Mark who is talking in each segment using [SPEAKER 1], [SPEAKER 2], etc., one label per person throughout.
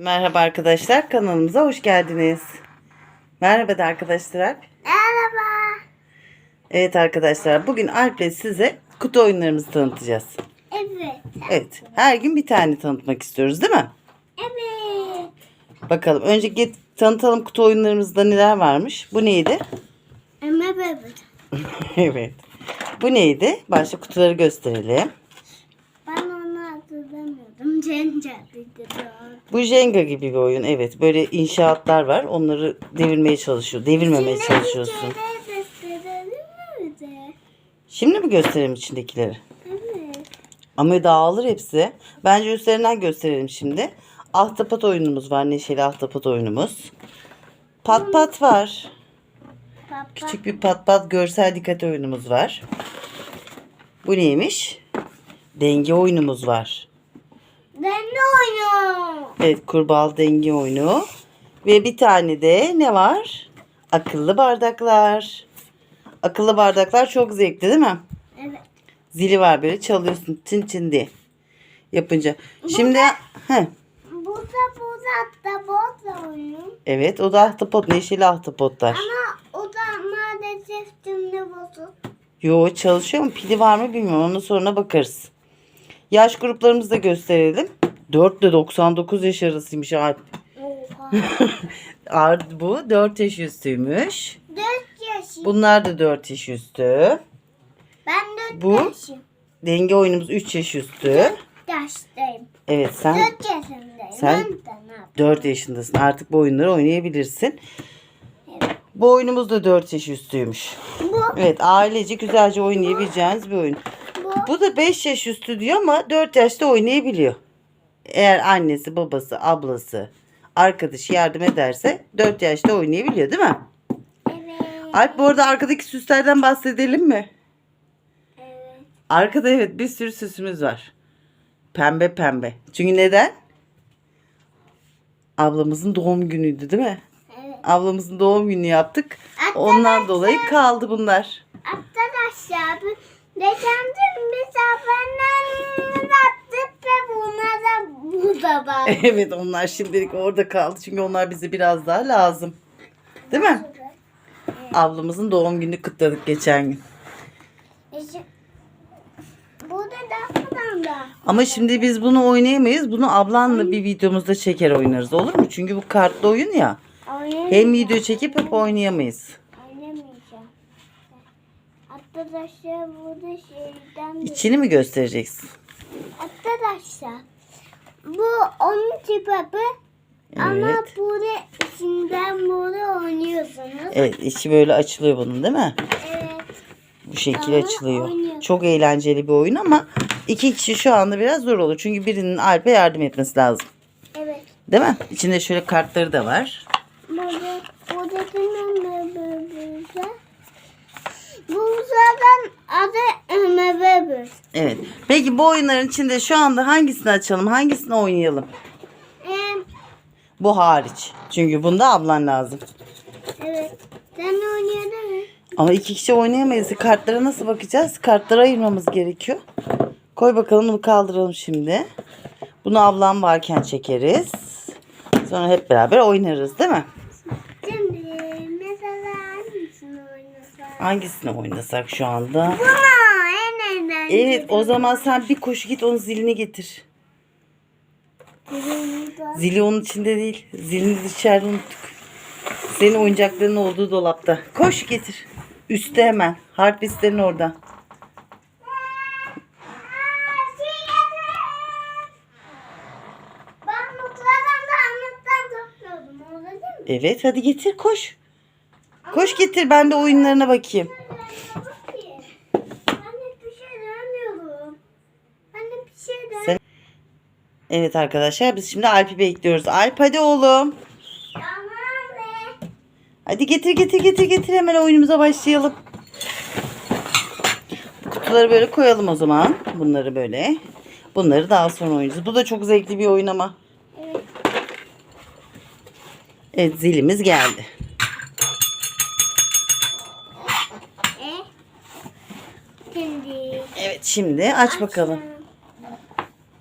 [SPEAKER 1] Merhaba arkadaşlar kanalımıza hoş geldiniz. Merhaba da arkadaşlar.
[SPEAKER 2] Merhaba.
[SPEAKER 1] Evet arkadaşlar bugün Alp'le size kutu oyunlarımızı tanıtacağız.
[SPEAKER 2] Evet.
[SPEAKER 1] Evet her gün bir tane tanıtmak istiyoruz değil mi?
[SPEAKER 2] Evet.
[SPEAKER 1] Bakalım önce git tanıtalım kutu oyunlarımızda neler varmış. Bu neydi?
[SPEAKER 2] Bebek.
[SPEAKER 1] evet. Bu neydi? Başta kutuları gösterelim.
[SPEAKER 2] Ben onu hatırlamıyordum. Cencel'di.
[SPEAKER 1] Bu Jenga gibi bir oyun. Evet böyle inşaatlar var. Onları devirmeye çalışıyor. Devirmemeye çalışıyorsun.
[SPEAKER 2] mi bize?
[SPEAKER 1] Şimdi mi gösterelim içindekileri?
[SPEAKER 2] Evet.
[SPEAKER 1] Ama dağılır hepsi. Bence üstlerinden gösterelim şimdi. Ahtapot oyunumuz var. Neşeli ahtapot oyunumuz. Pat pat var.
[SPEAKER 2] Papa.
[SPEAKER 1] Küçük bir pat pat görsel dikkat oyunumuz var. Bu neymiş? Denge oyunumuz var.
[SPEAKER 2] Ben de oynuyorum.
[SPEAKER 1] Evet kurbağalı denge oyunu. Ve bir tane de ne var? Akıllı bardaklar. Akıllı bardaklar çok zevkli değil mi?
[SPEAKER 2] Evet.
[SPEAKER 1] Zili var böyle çalıyorsun çin çin diye. Yapınca. Şimdi heh,
[SPEAKER 2] Burada burada da botla oynuyorum.
[SPEAKER 1] evet o da ahtapot neşeli ahtapotlar.
[SPEAKER 2] Ama o da maalesef şimdi bozuk.
[SPEAKER 1] Yo çalışıyor mu? Pili var mı bilmiyorum. Onun sonra bakarız. Yaş gruplarımızı da gösterelim. 4 ile 99 yaş arasıymış Alp. Bu 4 yaş üstüymüş.
[SPEAKER 2] Dört yaşım.
[SPEAKER 1] Bunlar da 4 yaş üstü.
[SPEAKER 2] Ben dört
[SPEAKER 1] Bu?
[SPEAKER 2] yaşım.
[SPEAKER 1] Denge oyunumuz 3 yaş üstü.
[SPEAKER 2] Yaştayım.
[SPEAKER 1] Evet sen
[SPEAKER 2] Dört yaşındayım.
[SPEAKER 1] Sen-
[SPEAKER 2] Ben de ne yapayım?
[SPEAKER 1] 4 yaşındasın. Artık bu oyunları oynayabilirsin.
[SPEAKER 2] Evet.
[SPEAKER 1] Bu oyunumuz da 4 yaş üstüymüş.
[SPEAKER 2] Bu,
[SPEAKER 1] Evet ailece güzelce oynayabileceğiniz bir oyun.
[SPEAKER 2] Bu.
[SPEAKER 1] Bu da 5 yaş üstü diyor ama 4 yaşta oynayabiliyor. Eğer annesi, babası, ablası, arkadaşı yardım ederse 4 yaşta oynayabiliyor değil mi?
[SPEAKER 2] Evet.
[SPEAKER 1] Alp bu arada arkadaki süslerden bahsedelim mi?
[SPEAKER 2] Evet.
[SPEAKER 1] Arkada evet bir sürü süsümüz var. Pembe pembe. Çünkü neden? Ablamızın doğum günüydü değil mi?
[SPEAKER 2] Evet.
[SPEAKER 1] Ablamızın doğum gününü yaptık. Ondan dolayı kaldı bunlar.
[SPEAKER 2] Arkadaşlar bu- geçen gün biz abonemizi attık ve buna da burada var.
[SPEAKER 1] Evet onlar şimdilik orada kaldı. Çünkü onlar bize biraz daha lazım. Değil mi? Ablamızın doğum gününü kutladık geçen gün.
[SPEAKER 2] Burada da da.
[SPEAKER 1] Ama şimdi biz bunu oynayamayız. Bunu ablanla bir videomuzda çeker oynarız olur mu? Çünkü bu kartlı oyun ya. Hem video çekip hep oynayamayız.
[SPEAKER 2] Oynamayacağım. Arkadaşlar burada şeyden.
[SPEAKER 1] İçini mi göstereceksin?
[SPEAKER 2] Arkadaşlar bu onun tipi ama
[SPEAKER 1] Evet.
[SPEAKER 2] burada içinden burada oynuyorsunuz.
[SPEAKER 1] Evet içi böyle açılıyor bunun değil mi?
[SPEAKER 2] Evet.
[SPEAKER 1] Bu şekil
[SPEAKER 2] Ama
[SPEAKER 1] açılıyor.
[SPEAKER 2] oynuyor.
[SPEAKER 1] Çok eğlenceli bir oyun ama iki kişi şu anda biraz zor olur. Çünkü birinin Alp'e yardım etmesi lazım.
[SPEAKER 2] Evet.
[SPEAKER 1] Değil mi? İçinde şöyle kartları da var.
[SPEAKER 2] Burada buradakinden de böyle. Bu zaten adı Ömer
[SPEAKER 1] Evet. Peki bu oyunların içinde şu anda hangisini açalım? Hangisini oynayalım?
[SPEAKER 2] Ee,
[SPEAKER 1] Bu hariç. Çünkü bunda ablan lazım.
[SPEAKER 2] evet. Sen oynayalım mı?
[SPEAKER 1] Ama iki kişi oynayamayız. Kartlara nasıl bakacağız? Kartları ayırmamız gerekiyor. Koy bakalım bunu kaldıralım şimdi. Bunu ablam varken çekeriz. Sonra hep beraber oynarız değil mi?
[SPEAKER 2] Şimdi mesela hangisini oynasak?
[SPEAKER 1] Hangisini oynasak şu anda?
[SPEAKER 2] Buna en eğlenceli.
[SPEAKER 1] Evet o zaman sen bir koşu git onun zilini getir. Zili onun içinde değil. Zilini içeride unuttuk. Senin oyuncakların olduğu dolapta. Koş getir. Üstte hemen. Harpistlerin orada. Evet hadi getir koş. Koş getir ben de oyunlarına bakayım. Sen- Evet arkadaşlar biz şimdi Alp'i bekliyoruz. Alp hadi oğlum. Hadi getir getir getir getir hemen oyunumuza başlayalım. Kutuları böyle koyalım o zaman. Bunları böyle. Bunları daha sonra oynayacağız. Bu da çok zevkli bir oyun ama.
[SPEAKER 2] Evet.
[SPEAKER 1] Evet zilimiz geldi.
[SPEAKER 2] E. Şimdi.
[SPEAKER 1] Aç bakalım.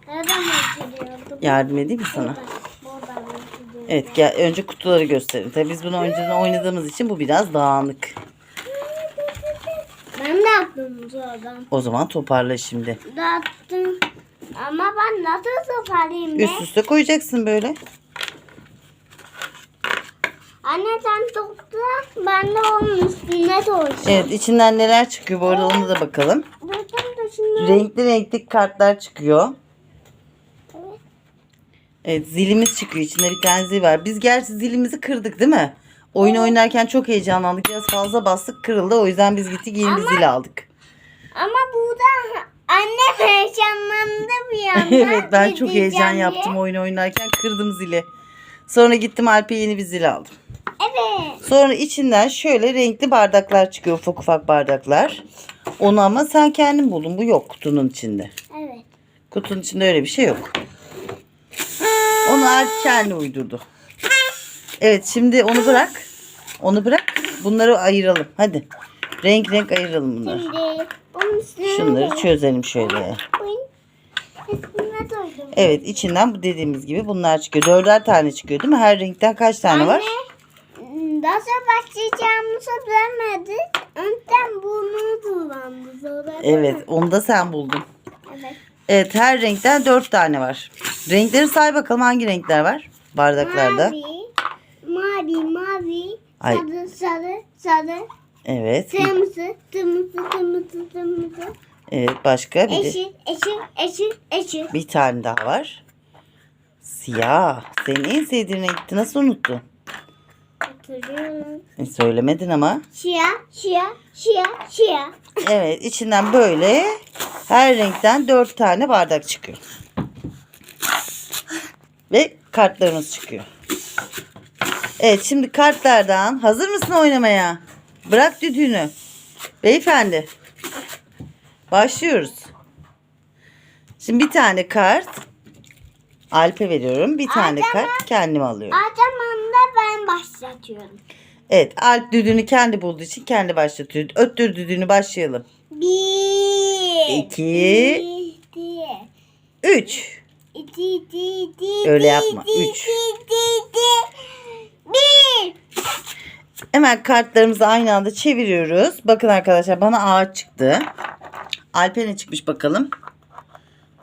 [SPEAKER 2] Nereden açılıyordu?
[SPEAKER 1] Yardım edeyim mi sana?
[SPEAKER 2] Buradan. Buradan.
[SPEAKER 1] Evet gel önce kutuları gösterin. Tabii biz bunu önceden oynadığımız için bu biraz dağınık.
[SPEAKER 2] Ben de yaptım sonradan.
[SPEAKER 1] O zaman toparla şimdi.
[SPEAKER 2] Dağıttım. Ama ben nasıl toparlayayım be?
[SPEAKER 1] Üst üste koyacaksın böyle.
[SPEAKER 2] Anne sen topla. Ben de onun üstüne koyacağım.
[SPEAKER 1] Evet içinden neler çıkıyor bu arada onu da bakalım.
[SPEAKER 2] Bakın şimdi.
[SPEAKER 1] Renkli renkli kartlar çıkıyor.
[SPEAKER 2] Evet.
[SPEAKER 1] Evet zilimiz çıkıyor. İçinde bir tane zil var. Biz gerçi zilimizi kırdık değil mi? Oyun oynarken çok heyecanlandık. Biraz fazla bastık kırıldı. O yüzden biz gittik yeni bir zil aldık.
[SPEAKER 2] Ama burada anne heyecanlandı bir yandan.
[SPEAKER 1] evet ben çok heyecan
[SPEAKER 2] diye.
[SPEAKER 1] yaptım oyun oynarken. Kırdım zili. Sonra gittim Alp'e yeni bir zil aldım.
[SPEAKER 2] Evet.
[SPEAKER 1] Sonra içinden şöyle renkli bardaklar çıkıyor. Ufak ufak bardaklar. Onu ama sen kendin buldun. Bu yok kutunun içinde.
[SPEAKER 2] Evet.
[SPEAKER 1] Kutunun içinde öyle bir şey yok. Onu Alp kendi uydurdu. Evet şimdi onu bırak. Onu bırak. Bunları ayıralım. Hadi. Renk renk ayıralım bunları.
[SPEAKER 2] Şimdi bunun üstüne
[SPEAKER 1] Şunları çözelim şöyle.
[SPEAKER 2] Bunun üstüne koydum.
[SPEAKER 1] Evet içinden bu dediğimiz gibi bunlar çıkıyor. Dörder tane çıkıyor değil mi? Her renkten kaç tane var?
[SPEAKER 2] Anne, nasıl başlayacağımızı bilemedik. Önden bunu
[SPEAKER 1] Evet onu da sen buldun.
[SPEAKER 2] Evet.
[SPEAKER 1] Evet her renkten dört tane var. Renkleri say bakalım hangi renkler var bardaklarda.
[SPEAKER 2] Mavi, mavi, mavi,
[SPEAKER 1] Ay.
[SPEAKER 2] sarı, sarı, sarı,
[SPEAKER 1] Evet.
[SPEAKER 2] kırmızı, kırmızı, kırmızı, kırmızı,
[SPEAKER 1] Evet başka bir de
[SPEAKER 2] eşit, eşit, eşit, eşit.
[SPEAKER 1] bir tane daha var. Siyah. Senin en sevdiğin renkti. Nasıl unuttun?
[SPEAKER 2] Hatırlıyorum.
[SPEAKER 1] E, söylemedin ama.
[SPEAKER 2] Siyah, siyah, siyah, siyah.
[SPEAKER 1] Evet içinden böyle her renkten dört tane bardak çıkıyor. Ve kartlarımız çıkıyor. Evet şimdi kartlardan hazır mısın oynamaya? Bırak düdüğünü. Beyefendi. Başlıyoruz. Şimdi bir tane kart Alp'e veriyorum. Bir tane
[SPEAKER 2] Adama-
[SPEAKER 1] kart kendime alıyorum.
[SPEAKER 2] Ben başlatıyorum.
[SPEAKER 1] Evet Alp düdüğünü kendi bulduğu için kendi başlatıyor. Öttür düdüğünü başlayalım.
[SPEAKER 2] Bir.
[SPEAKER 1] İki.
[SPEAKER 2] İki.
[SPEAKER 1] Üç.
[SPEAKER 2] İki, iki, iki,
[SPEAKER 1] Öyle yapma.
[SPEAKER 2] iki,
[SPEAKER 1] Üç.
[SPEAKER 2] iki, iki. Bir.
[SPEAKER 1] Hemen kartlarımızı aynı anda çeviriyoruz. Bakın arkadaşlar bana ağaç çıktı. Alp'e ne çıkmış bakalım.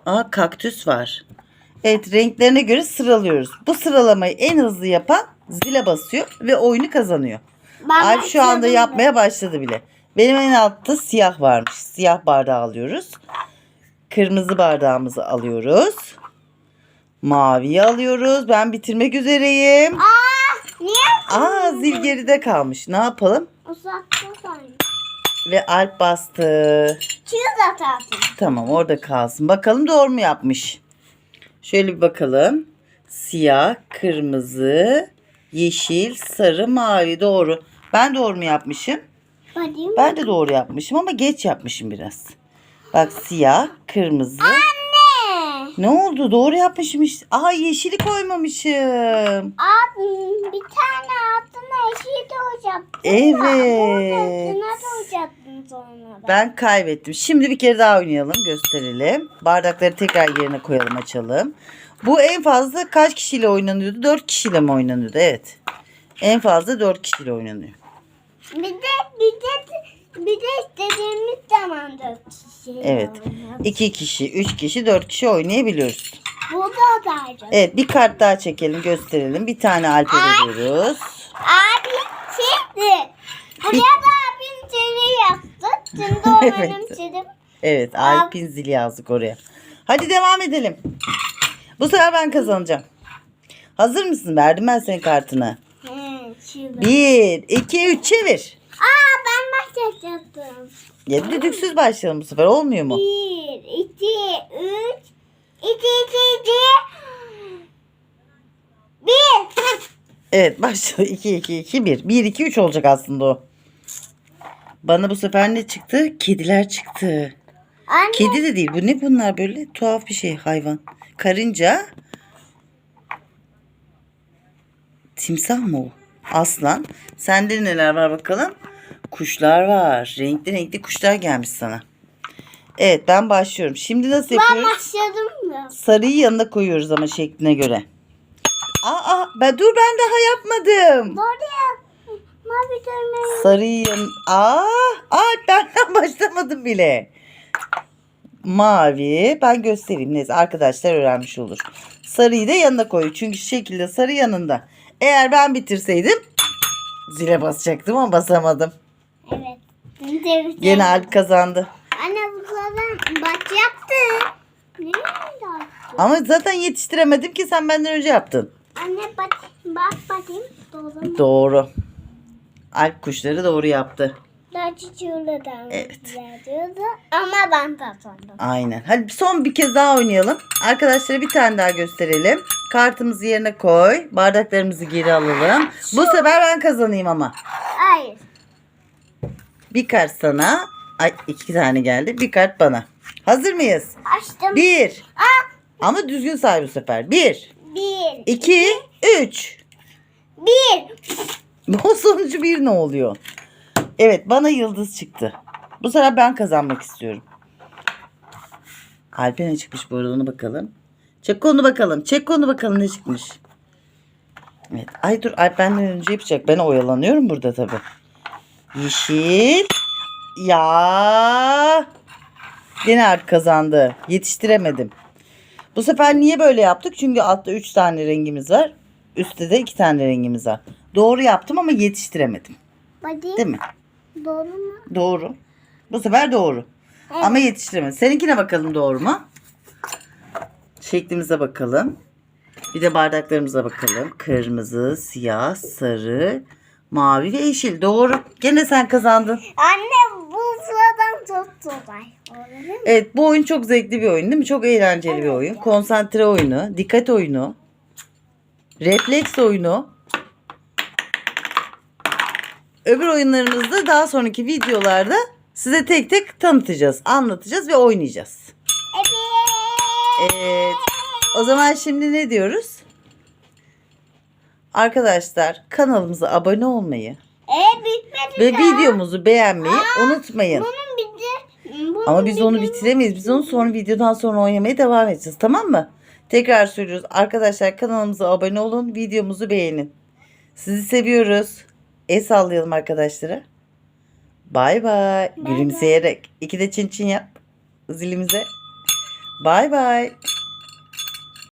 [SPEAKER 1] Aa kaktüs var. Evet renklerine göre sıralıyoruz. Bu sıralamayı en hızlı yapan zile basıyor ve oyunu kazanıyor.
[SPEAKER 2] Ben
[SPEAKER 1] Alp şu anda yapmaya başladı bile. Benim en altta siyah varmış. Siyah bardağı alıyoruz. Kırmızı bardağımızı alıyoruz. Maviyi alıyoruz. Ben bitirmek üzereyim.
[SPEAKER 2] Aa, niye?
[SPEAKER 1] Aa zil geride kalmış. Ne yapalım?
[SPEAKER 2] Uzakta sanki.
[SPEAKER 1] Ve Alp bastı.
[SPEAKER 2] Çığız atarsın.
[SPEAKER 1] Tamam orada kalsın. Bakalım doğru mu yapmış? Şöyle bir bakalım. Siyah, kırmızı, yeşil, sarı, mavi doğru. Ben doğru mu yapmışım?
[SPEAKER 2] Bakayım.
[SPEAKER 1] Ben de doğru yapmışım ama geç yapmışım biraz. Bak siyah, kırmızı.
[SPEAKER 2] Anne.
[SPEAKER 1] Ne oldu? Doğru yapmışım işte. Aa yeşili koymamışım.
[SPEAKER 2] Aa, bir tane altına eşit olacaktı.
[SPEAKER 1] Evet.
[SPEAKER 2] Altına olacaktın sonra da.
[SPEAKER 1] Ben kaybettim. Şimdi bir kere daha oynayalım, gösterelim. Bardakları tekrar yerine koyalım, açalım. Bu en fazla kaç kişiyle oynanıyordu? 4 kişiyle mi oynanıyordu? Evet. En fazla 4 kişiyle oynanıyor.
[SPEAKER 2] Bir de bir de bir de istediğimiz zaman dört kişi.
[SPEAKER 1] Evet. 2 kişi, 3 kişi, 4 kişi oynayabiliyoruz.
[SPEAKER 2] Bu da dayacak.
[SPEAKER 1] Evet, bir kart daha çekelim, gösterelim. Bir tane Alp'e veriyoruz.
[SPEAKER 2] Abi şimdi. Buraya da abim seni yaptı. Şimdi
[SPEAKER 1] Evet.
[SPEAKER 2] çizim.
[SPEAKER 1] Evet, Alp'in zili yazdık oraya. Hadi devam edelim. Bu sefer ben kazanacağım. Hazır mısın? Verdim ben senin kartını. 1, 2, 3 çevir.
[SPEAKER 2] Aa ben başlayacaktım.
[SPEAKER 1] Ya düdüksüz başlayalım bu sefer olmuyor mu?
[SPEAKER 2] Bir, iki, üç, iki, iki, iki. Bir.
[SPEAKER 1] Evet başladı. 2, 2, 2, 1. 1, 2, 3 olacak aslında o. Bana bu sefer ne çıktı? Kediler çıktı.
[SPEAKER 2] Anne.
[SPEAKER 1] Kedi de değil. Bu ne bunlar böyle? Tuhaf bir şey hayvan. Karınca. Timsah mı o? Aslan. Sende neler var bakalım? Kuşlar var. Renkli renkli kuşlar gelmiş sana. Evet ben başlıyorum. Şimdi nasıl
[SPEAKER 2] Ben
[SPEAKER 1] yapıyoruz?
[SPEAKER 2] başladım da.
[SPEAKER 1] Sarıyı yanına koyuyoruz ama şekline göre. Aa, ben dur ben daha yapmadım.
[SPEAKER 2] Doğru. Mavi dönme.
[SPEAKER 1] Sarıyı yan... Aa, aa benden başlamadım bile. Mavi. Ben göstereyim. Neyse arkadaşlar öğrenmiş olur. Sarıyı da yanına koy. Çünkü şekilde sarı yanında. Eğer ben bitirseydim zile basacaktım ama basamadım.
[SPEAKER 2] Evet. Şimdi
[SPEAKER 1] Gene Alp kazandı.
[SPEAKER 2] Anne bu zaten bakacaktı. Ne?
[SPEAKER 1] Ama zaten yetiştiremedim ki sen benden önce yaptın.
[SPEAKER 2] Anne bak, bak bakayım. Doğru mu?
[SPEAKER 1] Doğru. Alp kuşları doğru yaptı.
[SPEAKER 2] Daha çiçeğinden
[SPEAKER 1] Evet.
[SPEAKER 2] Ama ben kazandım.
[SPEAKER 1] Aynen. Hadi son bir kez daha oynayalım. Arkadaşlara bir tane daha gösterelim. Kartımızı yerine koy. Bardaklarımızı geri alalım. Bu sefer ben kazanayım ama.
[SPEAKER 2] Hayır.
[SPEAKER 1] Bir kart sana. Ay iki tane geldi. Bir kart bana. Hazır mıyız?
[SPEAKER 2] Açtım.
[SPEAKER 1] Bir.
[SPEAKER 2] Aa,
[SPEAKER 1] Ama düzgün say bu sefer. Bir.
[SPEAKER 2] bir.
[SPEAKER 1] iki, Üç.
[SPEAKER 2] Bir.
[SPEAKER 1] Bu sonucu bir ne oluyor? Evet bana yıldız çıktı. Bu sefer ben kazanmak istiyorum. Alp'e ne çıkmış bu arada ona bakalım. Çek konu bakalım. Çek konu bakalım ne çıkmış. Evet. Ay dur Alp benden önce yapacak. Ben oyalanıyorum burada tabii. Yeşil. Ya. Gene Alp kazandı. Yetiştiremedim. Bu sefer niye böyle yaptık? Çünkü altta 3 tane rengimiz var. Üstte de 2 tane rengimiz var. Doğru yaptım ama yetiştiremedim. Değil mi?
[SPEAKER 2] Doğru mu?
[SPEAKER 1] Doğru. Bu sefer doğru.
[SPEAKER 2] Evet.
[SPEAKER 1] Ama yetiştiremedim. Seninkine bakalım doğru mu? Şeklimize bakalım. Bir de bardaklarımıza bakalım. Kırmızı, siyah, sarı, mavi ve yeşil. Doğru. Gene sen kazandın.
[SPEAKER 2] Anne bu sıradan çok kolay.
[SPEAKER 1] Evet bu oyun çok zevkli bir oyun değil mi? Çok eğlenceli bir oyun. Konsantre oyunu, dikkat oyunu, refleks oyunu. Öbür oyunlarımızda daha sonraki videolarda size tek tek tanıtacağız, anlatacağız ve oynayacağız.
[SPEAKER 2] Evet.
[SPEAKER 1] Evet. O zaman şimdi ne diyoruz? Arkadaşlar kanalımıza abone olmayı
[SPEAKER 2] E bitmedi
[SPEAKER 1] ve
[SPEAKER 2] ya.
[SPEAKER 1] videomuzu beğenmeyi unutmayın.
[SPEAKER 2] Bunun bitti. Bunun
[SPEAKER 1] Ama biz onu
[SPEAKER 2] bitti.
[SPEAKER 1] bitiremeyiz. Biz onu sonra videodan sonra oynamaya devam edeceğiz. Tamam mı? Tekrar söylüyoruz. Arkadaşlar kanalımıza abone olun. Videomuzu beğenin. Sizi seviyoruz. El sallayalım arkadaşlara. Bay
[SPEAKER 2] bay.
[SPEAKER 1] Gülümseyerek. İki de çin çin yap. Zilimize. Bay bay.